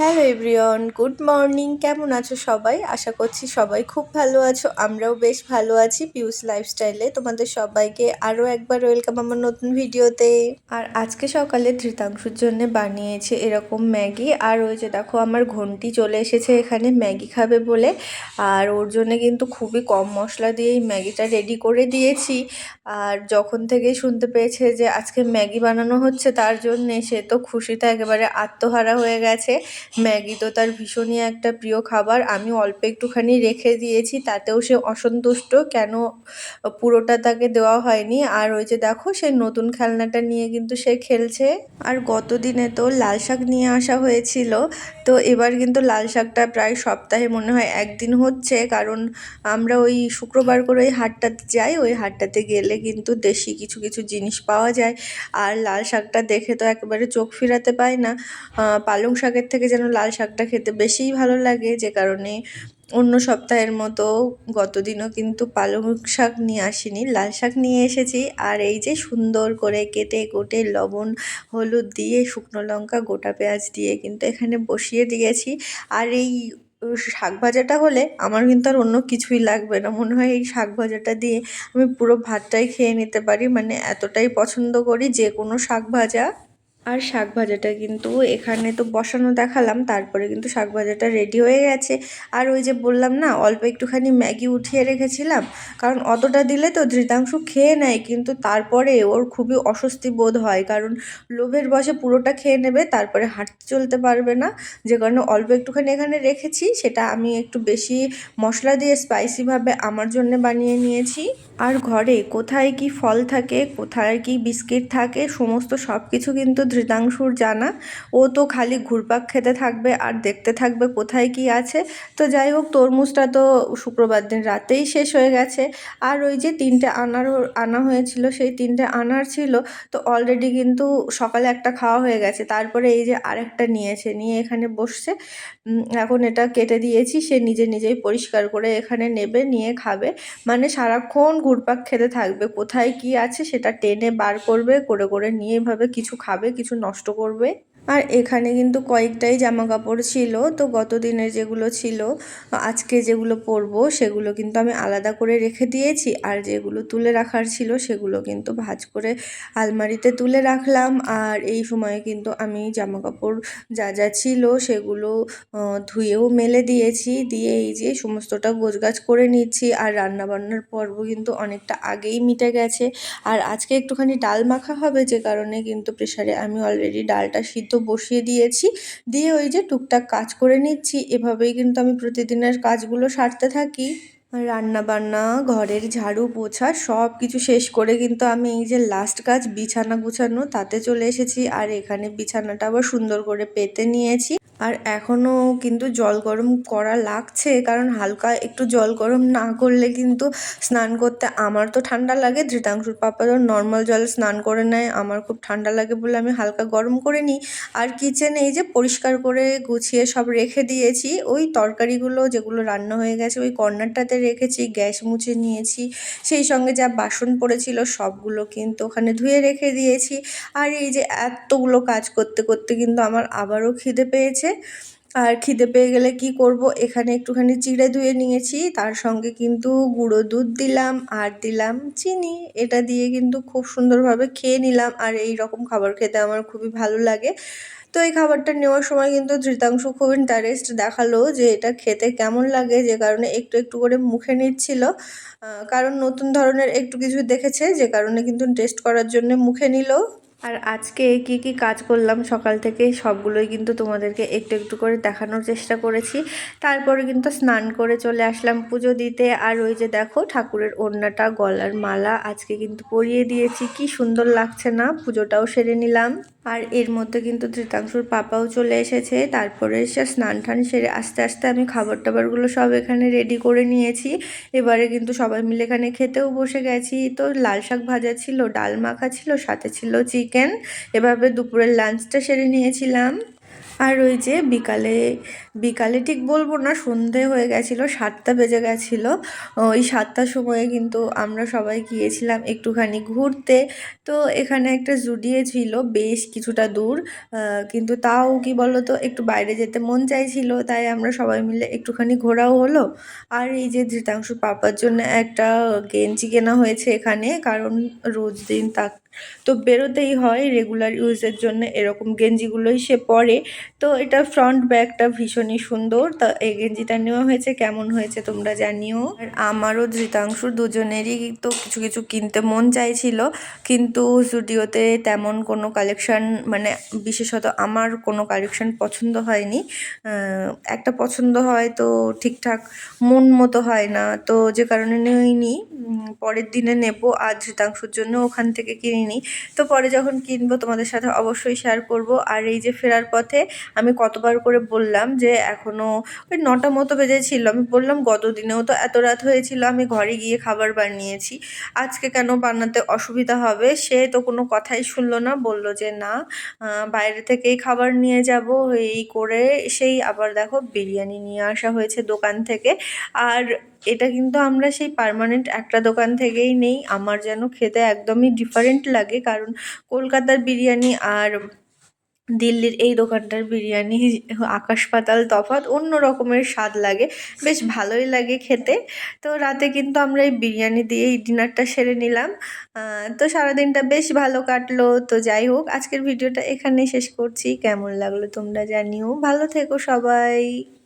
Hello everyone, good morning. কেমন আছো সবাই? আশা করছি সবাই খুব ভালো আছো, আমরাও বেশ ভালো আছি পিউস লাইফস্টাইলে তোমাদের সবাইকে আরও একবার ওয়েলকাম আমার নতুন ভিডিওতে। আর আজকে সকালে ধৃতাংশুর জন্য বানিয়েছে এরকম ম্যাগি। আর ওই যে দেখো, আমার ঘন্টি চলে এসেছে এখানে ম্যাগি খাবে বলে। আর ওর জন্য কিন্তু খুবই কম মশলা দিয়ে এই ম্যাগিটা রেডি করে দিয়েছি। আর যখন থেকেই শুনতে পেয়েছে যে আজকে ম্যাগি বানানো হচ্ছে, তার জন্যে সে তো খুশিতে একেবারে আত্মহারা হয়ে গেছে। ম্যাগি তো তার ভীষণই একটা প্রিয় খাবার। আমি অল্প একটুখানি রেখে দিয়েছি, তাতেও সে অসন্তুষ্ট। কেন পুরোটা তাকে দেওয়া হয়নি? আর ওই যে দেখো, সে নতুন খেলনাটা নিয়ে কিন্তু সে খেলছে। আর গত দিনে তো লাল শাক নিয়ে আসা হয়েছিল। তো এবার কিন্তু লাল শাকটা প্রায় সপ্তাহে মনে হয় একদিন হচ্ছে। কারণ আমরা ওই শুক্রবার করে ওই হাটটাতে যাই। ওই হাটটাতে গেলে কিন্তু দেশি কিছু কিছু জিনিস পাওয়া যায়। আর লাল শাকটা দেখে তো একেবারে চোখ ফিরাতে পায় না। পালং শাকের থেকে যেন লাল শাকটা খেতে বেশিই ভালো লাগে, যে কারণে অন্য সপ্তাহের মতো গতদিনও কিন্তু পালং শাক নিয়ে আসিনি, লাল শাক নিয়ে এসেছি। আর এই যে সুন্দর করে কেটে কুটে লবণ, হলুদ দিয়ে শুকনো লঙ্কা, গোটা পেঁয়াজ দিয়ে কিন্তু এখানে বসিয়ে দিয়েছি। আর এই শাক ভাজাটা হলে আমার কিন্তু আর অন্য কিছুই লাগবে না। মনে হয় এই শাক ভাজাটা দিয়ে আমি পুরো ভাতটাই খেয়ে নিতে পারি। মানে এতটাই পছন্দ করি যে কোনো শাক ভাজা। আর শাক ভাজাটা কিন্তু এখানে তো বসানো দেখালাম, তারপরে কিন্তু শাক ভাজাটা রেডি হয়ে গেছে। আর ওই যে বললাম না, অল্প একটুখানি ম্যাগি উঠিয়ে রেখেছিলাম, কারণ অতটা দিলে তো ধৃতাংশ খেয়ে নেয়, কিন্তু তারপরে ওর খুবই অস্বস্তি বোধ হয়, কারণ লোভের বসে পুরোটা খেয়ে নেবে, তারপরে হাঁটতে চলতে পারবে না। যে কারণে অল্প একটুখানি এখানে রেখেছি, সেটা আমি একটু বেশি মশলা দিয়ে স্পাইসিভাবে আমার জন্য বানিয়ে নিয়েছি। আর ঘরে কোথায় কি ফল থাকে, কোথায় কি বিস্কিট থাকে, সমস্ত সব কিছু কিন্তু ধৃতাংশুর জানা। ও তো খালি ঘুরপাক খেতে থাকবে আর দেখতে থাকবে কোথায় কি আছে। তো যাই হোক, তরমুজটা তো শুক্রবার দিন রাতেই শেষ হয়ে গেছে। আর ওই যে তিনটে আনার আনা হয়েছিল, সেই তিনটে আনার ছিল, তো অলরেডি কিন্তু সকালে একটা খাওয়া হয়ে গেছে। তারপরে এই যে আরেকটা নিয়েছে, নিয়ে এখানে বসছে। এখন এটা কেটে দিয়েছি, সে নিজে নিজেই পরিষ্কার করে এখানে নেবে, নিয়ে খাবে। মানে সারাক্ষণ ঘুরপাক খেতে থাকবে, কোথায় কি আছে সেটা টেনে বার করবে, করে করে নিয়ে এভাবে কিছু খাবে কিছু নষ্ট করবে। আর এখানে কিন্তু কয়েকটাই জামা কাপড় ছিল, তো গত দিনের যেগুলো ছিল, আজকে যেগুলো পরবো সেগুলো কিন্তু আমি আলাদা করে রেখে দিয়েছি। আর যেগুলো তুলে রাখার ছিল সেগুলো কিন্তু ভাজ করে আলমারিতে তুলে রাখলাম। আর এই সময়ে কিন্তু আমি জামা কাপড় যা যা ছিল সেগুলো ধুয়েও মেলে দিয়েছি। দিয়ে এই যে সমস্তটা গোছগাছ করে নিচ্ছি। আর রান্নাবান্নার পর্ব কিন্তু অনেকটা আগেই মিটে গেছে। আর আজকে একটুখানি ডাল মাখা হবে যে কারণে কিন্তু প্রেশারে আমি অলরেডি ডালটা সিদ্ধ বসিয়ে দিয়েছি। দিয়ে ওই যে টুকটাক কাজ করে নিচ্ছি। এভাবেই কিন্তু আমি প্রতিদিনের কাজগুলো সারতে থাকি। রান্না বান্না ঘরের ঝাড়ু পোছা সব কিছু শেষ করে কিন্তু আমি এই যে লাস্ট কাজ বিছানা গুছানো, তাতে চলে এসেছি। আর এখানে বিছানাটা আবার সুন্দর করে পেতে নিয়েছি। আর এখনও কিন্তু জল গরম করা লাগছে, কারণ হালকা একটু জল গরম না করলে কিন্তু স্নান করতে আমার তো ঠান্ডা লাগে, ধৃতাংশুর পাপা তো নর্মাল জলে স্নান করে নেয়, আমার খুব ঠান্ডা লাগে বলে আমি হালকা গরম করে নিই। আর কিচেনে এই যে পরিষ্কার করে গুছিয়ে সব রেখে দিয়েছি, ওই তরকারিগুলো যেগুলো রান্না হয়ে গেছে ওই কর্নারটাতে রেখেছি, গ্যাস মুছে নিয়েছি, সেই সঙ্গে যা বাসন পড়েছিল সবগুলো কিন্তু ওখানে ধুয়ে রেখে দিয়েছি। আর এই যে এতগুলো কাজ করতে করতে কিন্তু আমার আবারও খিদে পেয়েছে আর খিদে পেয়ে গেলে কি করব? এখানে একটুখানি চিড়ে ধুয়ে নিয়েছি, তার সঙ্গে কিন্তু গুঁড়ো দুধ দিলাম আর দিলাম চিনি। এটা দিয়ে কিন্তু খুব সুন্দরভাবে খেয়ে নিলাম আর এই রকম খাবার খেতে আমার খুবই ভালো লাগে। তো এই খাবারটা নেওয়ার সময় কিন্তু ধৃতাংশ খুব ইন্টারেস্ট দেখাল যে এটা খেতে কেমন লাগে, যে কারণে একটু একটু করে মুখে নিচ্ছিল। কারণ নতুন ধরনের একটু কিছু দেখেছে, যে কারণে কিন্তু টেস্ট করার জন্য মুখে নিল। আর আজকে কি কি কাজ করলাম সকাল থেকে সবগুলোই কিন্তু তোমাদেরকে একটু একটু করে দেখানোর চেষ্টা করেছি। তারপরে কিন্তু স্নান করে চলে আসলাম পুজো দিতে। আর ওই যে দেখো ঠাকুরের ওড়নাটা, গলার মালা আজকে কিন্তু পরিয়ে দিয়েছি। কি সুন্দর লাগছে না? পুজোটাও সেরে নিলাম। আর এর মধ্যে কিন্তু ধৃতাংশুর পাপাও চলে এসেছে। তারপরে সে স্নান টান সেরে আস্তে আস্তে আমি খাবার টাবারগুলো সব এখানে রেডি করে নিয়েছি। এবারে কিন্তু সবাই মিলে এখানে খেতেও বসে গেছি। তো লাল শাক ভাজা ছিল, ডাল মাখা ছিল, সাথে ছিল চিকেন এভাবে দুপুরের লাঞ্চটা সেরে নিয়েছিলাম। আর ওই যে বিকালে বিকালে ঠিক বলব না, সন্ধে হয়ে গেছিল, সাতটা বেজে গেছিল। ওই সাতটার সময়ে কিন্তু আমরা সবাই গিয়েছিলাম একটুখানি ঘুরতে। তো এখানে একটা জুডিয়ে ছিল, বেশ কিছুটা দূর। কিন্তু তাও কি বলো তো একটু বাইরে যেতে মন চাইছিল, তাই আমরা সবাই মিলে একটুখানি ঘোরাও হলো। আর এই যে ধৃতাংশু পাপার জন্য একটা গেঞ্জি কেনা হয়েছে এখানে, কারণ রোজ দিন তাক, তো বেরোতেই হয় রেগুলার ইউজের জন্য এরকম গেঞ্জিগুলোই সে পরে। তো এটা ফ্রন্ট ব্যাগটা ভীষণই সুন্দর। তা এই গেঞ্জিটা নেওয়া হয়েছে, কেমন হয়েছে তোমরা জানিও। আর আমারও ধৃতাংশুর দুজনেরই তো কিছু কিছু কিনতে মন চাইছিল, কিন্তু স্টুডিওতে তেমন কোনো কালেকশন মানে বিশেষত আমার কোনো কালেকশন পছন্দ হয়নি একটা পছন্দ হয় তো ঠিকঠাক মন মতো হয় না, তো যে কারণে নিইনি। পরের দিনে নেব, আর ধৃতাংশুর জন্য ওখান থেকে কিনিনি। তো পরে যখন কিনবো তোমাদের সাথে অবশ্যই শেয়ার করব। আর এই যে ফেরার পথে আমি কতবার করে বললাম যে এখনও ওই নটা মতো বেজেছিল আমি বললাম গত দিনেও তো এত রাত হয়েছিল, আমি ঘরে গিয়ে খাবার বানিয়েছি। আজকে কেন বানাতে অসুবিধা হবে? সে তো কোনো কথাই শুনলো না, বলল যে, না বাইরে থেকেই খাবার নিয়ে যাব। এই করে সেই আবার দেখো বিরিয়ানি নিয়ে আসা হয়েছে দোকান থেকে। আর এটা কিন্তু আমরা সেই পার্মানেন্ট একটা দোকান থেকেই নেই। আমার যেন খেতে একদমই ডিফারেন্ট লাগে। কারণ কলকাতার বিরিয়ানি আর দিল্লির এই দোকানটার বিরিয়ানি, আকাশ পাতাল তফাত অন্য রকমের স্বাদ লাগে। বেশ ভালোই লাগে খেতে। তো রাতে কিন্তু আমরা এই বিরিয়ানি দিয়ে এই ডিনারটা সেরে নিলাম। তো সারাদিনটা বেশ ভালো কাটলো। তো যাই হোক, আজকের ভিডিওটা এখানেই শেষ করছি। কেমন লাগল তোমরা জানিও। ভালো থেকো সবাই।